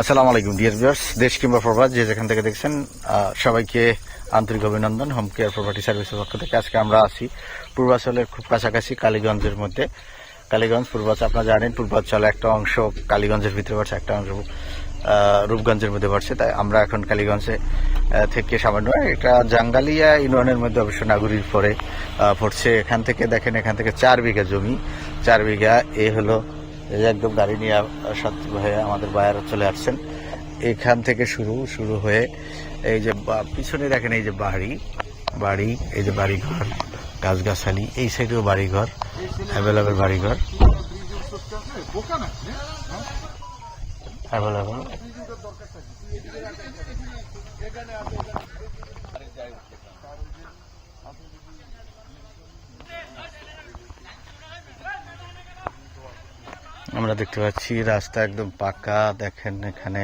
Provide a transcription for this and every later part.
আসসালামু আলাইকুম dear viewers দেশ কিংবা প্রবাস, যে যেখান থেকে দেখছেন সবাইকে আন্তরিক অভিনন্দন। হোম কেয়ার প্রপার্টি সার্ভিসের পক্ষ থেকে আজকে আমরা আছি পূর্বাচলের খুব কাছাকাছি কালীগঞ্জের মধ্যে। কালীগঞ্জ পূর্বাচল আপনারা জানেন, পূর্বাচল একটা অংশ, কালীগঞ্জের ভিতরে পড়ছে, একটা অংশ রূপগঞ্জের মধ্যে পড়ছে। তাই আমরা এখন কালীগঞ্জে থেকে সামান্য এটা জাঙ্গালিয়া ইউনিয়নের মধ্যে অবশ্য নাগরির পরে পড়ছে। এখান থেকে দেখেন, এখান থেকে চার বিঘা জমি। চার বিঘা, এ হলো একদম গাড়ি নিয়ে সৎ হয়ে আমাদের বায়ার চলে আসছেন। এখান থেকে শুরু শুরু হয়ে এই যে পিছনে দেখেন এই যে বাড়ি বাড়ি, এই যে বাড়িঘর, গাছগাছালি, এই সাইডেও বাড়িঘর, অ্যাভেলেবেল বাড়িঘর। অ্যাভেলেবেল। আমরা দেখতে পাচ্ছি রাস্তা একদম পাকা, দেখেন এখানে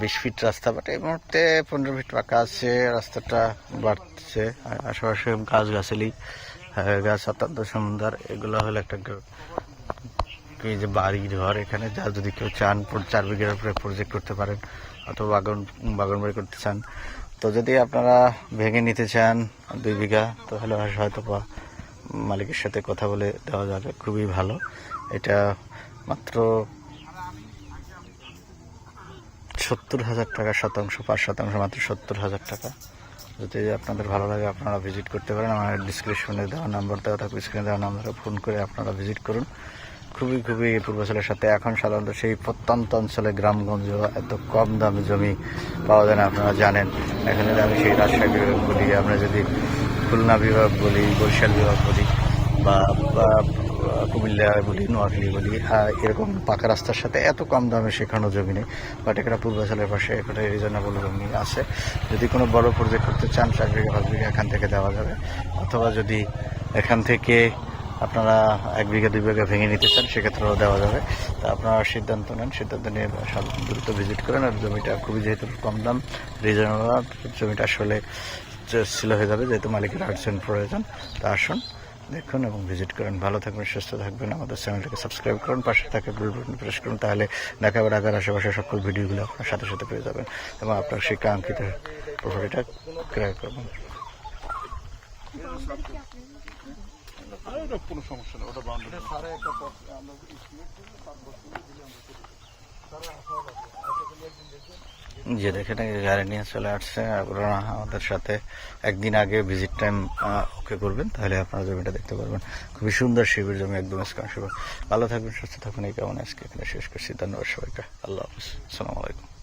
বিশ ফিট রাস্তা বাট এই মুহূর্তে পনেরো ফিট পাকা আছে, রাস্তাটা বাড়ছে আশেপাশে গাছ গাছালি গাছ অত্যন্ত সুন্দর, এগুলো হলো একটা এই যে বাড়ি ঘর এখানে যা যদি কেউ চান চার বিঘার উপরে প্রজেক্ট করতে পারেন, অথবা বাগান বাগান বাড়ি করতে চান। তো যদি আপনারা ভেঙে নিতে চান দুই বিঘা, তাহলে হয়তো মালিকের সাথে কথা বলে দেওয়া যাবে, খুবই ভালো। এটা মাত্র সত্তর হাজার টাকা শতাংশ, পাঁচ শতাংশ মাত্র সত্তর হাজার টাকা। যদি আপনাদের ভালো লাগে, আপনারা ভিজিট করতে পারেন। আমার ডিসক্রিপশনে দেওয়া নাম্বার দেওয়া থাকবে স্ক্রিনে দেওয়া নাম্বারে ফোন করে আপনারা ভিজিট করুন। খুবই খুবই পূর্বাচলের সাথে। এখন সাধারণত সেই প্রত্যন্ত অঞ্চলে, গ্রামগঞ্জ এত কম দামে জমি পাওয়া যায় না, আপনারা জানেন। এখানে আমি সেই রাজশাহী বলি আমরা যদি খুলনা বিভাগ বলি, বরিশাল বিভাগ বলি বা কুমিল্লা বলি, নোয়াখালী বলি এরকম পাকা রাস্তার সাথে এত কম দামে শেখানো জমি নেই বাট এখানে পূর্বাচলের পাশে এখানে রিজনেবল জমি আছে। যদি কোনো বড় প্রজেক্ট করতে চান, চার বিঘা, পাঁচ বিঘা, এখান থেকে দেওয়া যাবে। অথবা যদি এখান থেকে আপনারা এক বিঘা, দুই বিঘা ভেঙে নিতে চান, সেক্ষেত্রেও দেওয়া যাবে। তা আপনারা সিদ্ধান্ত নেন, সিদ্ধান্ত নিয়ে দ্রুত ভিজিট করেন আর জমিটা খুবই যেহেতু কম দাম রিজনেবল জমিটা আসলে ছিল হয়ে যাবে, যেহেতু মালিকের আর্জেন্ট প্রয়োজন। তা আসুন, দেখুন এবং ভিজিট করেন। ভালো থাকবেন, সুস্থ থাকবেন। আমাদের চ্যানেলটাকে সাবস্ক্রাইব করুন, পাশে থাকে বেল বাটন প্রেস করুন, তাহলে ঢাকা বা ঢাকার আশেপাশে সকল ভিডিওগুলো আপনার সাথে সাথে পেয়ে যাবেন এবং আপনার সেই কাঙ্ক্ষিত প্রপার্টিটা ক্রয় করবেন। কোনো সমস্যা নেই ওটা যে দেখে নাকি গাড়ি নিয়ে চলে আসছে আপনারা আমাদের সাথে একদিন আগে ভিজিট টাইম ওকে করবেন, তাহলে আপনারা জমিটা দেখতে পারবেন। খুবই সুন্দর শিবির জমি, একদম স্কান ভালো থাকবেন, সুস্থ থাকবেন এই কেমন আজকে এখানে শেষ করছি। ধন্যবাদ সবাইকে। আল্লাহ হাফিজ। আসসালামু আলাইকুম।